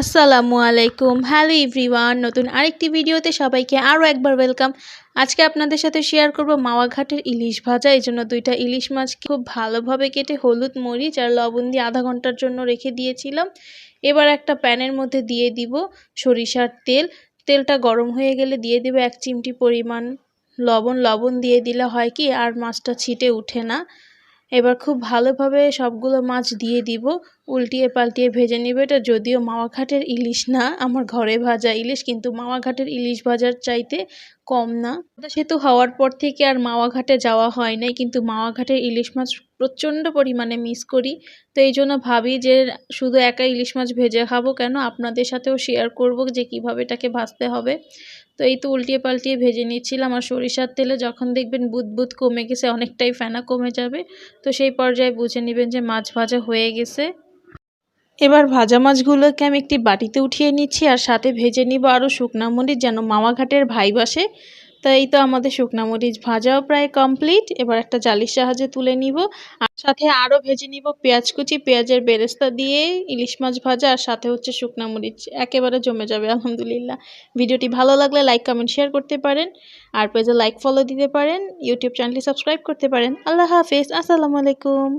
আসসালামু আলাইকুম। Hello everyone নতুন আরেকটি ভিডিওতে সবাইকে আরও একবার ওয়েলকাম আজকে আপনাদের সাথে শেয়ার করব মাওয়া ঘাটের ইলিশ ভাজা। এই জন্য দুইটা ইলিশ মাছ খুব ভালোভাবে কেটে হলুদ মরিচ আর লবণ দিয়ে আধা ঘণ্টার জন্য রেখে দিয়েছিলাম। এবার একটা প্যানের মধ্যে দিয়ে দিব সরিষার তেল। তেলটা গরম হয়ে গেলে দিয়ে দিব এক চিমটি পরিমাণ লবণ। লবণ দিয়ে দিলে হয় কি, আর মাছটা ছিটে উঠে না। এবার খুব ভালোভাবে সবগুলো মাছ দিয়ে দিব, উল্টিয়ে পাল্টিয়ে ভেজে নিবে। এটা যদিও মাওয়া ঘাটের ইলিশ না, আমার ঘরে ভাজা ইলিশ, কিন্তু মাওয়া ঘাটের ইলিশ ভাজার চাইতে কম না। সেতু হওয়ার পর থেকে আর মাওয়া ঘাটে যাওয়া হয় নাই, কিন্তু মাওয়া ঘাটের ইলিশ মাছ প্রচণ্ড পরিমাণে মিস করি। তো এই জন্য ভাবি যে শুধু একা ইলিশ মাছ ভেজে খাব কেন? আপনাদের সাথেও শেয়ার করব যে কীভাবে এটাকে ভাজতে হবে। তো এই তো উল্টিয়ে পাল্টিয়ে ভেজে নিচ্ছিলাম আর সরিষার তেলে যখন দেখবেন বুদ বুদ কমে গেছে, অনেকটাই ফেনা কমে যাবে। তো সেই পর্যায়ে বুঝে নেবেন যে মাছ ভাজা হয়ে গেছে। এবার ভাজা মাছগুলোকে আমি একটি বাটিতে উঠিয়ে নিচ্ছি আর সাথে ভেজে নিব আরও শুকনা মরিচ যেন মামাঘাটের ভাই বাসে তো এই তো আমাদের শুকনা মরিচ ভাজাও প্রায় কমপ্লিট। এবার একটা জালির সাহায্যে তুলে নিব আর সাথে আরও ভেজে নিব পেঁয়াজ কুচি, পেঁয়াজের বেরেস্তা দিয়ে ইলিশ মাছ ভাজা আর সাথে হচ্ছে শুকনা মরিচ। একেবারে জমে যাবে, আলহামদুলিল্লাহ। ভিডিওটি ভালো লাগলে লাইক, কমেন্ট, শেয়ার করতে পারেন আর পেজে লাইক, ফলো দিতে পারেন। ইউটিউব চ্যানেলটি সাবস্ক্রাইব করতে পারেন। আল্লাহ হাফেজ, আসসালামু আলাইকুম।